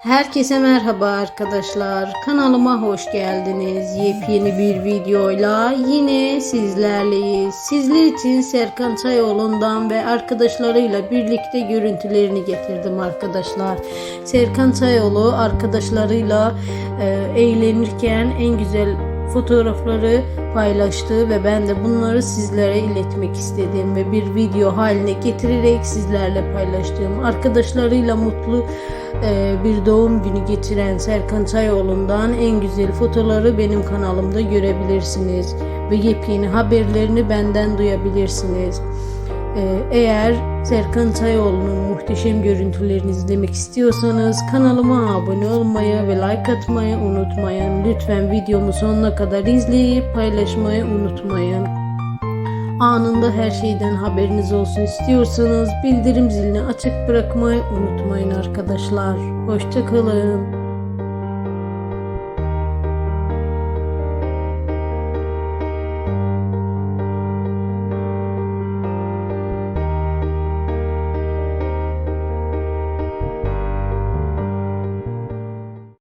Herkese merhaba arkadaşlar. Kanalıma hoş geldiniz. Yepyeni bir videoyla yine sizlerleyiz. Sizler için Serkan Çayoğlu'ndan ve arkadaşlarıyla birlikte görüntülerini getirdim arkadaşlar. Serkan Çayoğlu arkadaşlarıyla e, eğlenirken en güzel fotoğrafları paylaştı ve ben de bunları sizlere iletmek istedim ve bir video haline getirerek sizlerle paylaştığım arkadaşlarıyla mutlu e, bir doğum günü geçiren Serkan Çayoğlu'ndan en güzel fotoğrafları benim kanalımda görebilirsiniz ve yepyeni haberlerini benden duyabilirsiniz. Ee, Eğer Serkan Çayoğlu'nun muhteşem görüntülerini izlemek istiyorsanız kanalıma abone olmayı ve like atmayı unutmayın. Lütfen videomu sonuna kadar izleyip paylaşmayı unutmayın. Anında her şeyden haberiniz olsun istiyorsanız bildirim zilini açık bırakmayı unutmayın arkadaşlar. Hoşçakalın.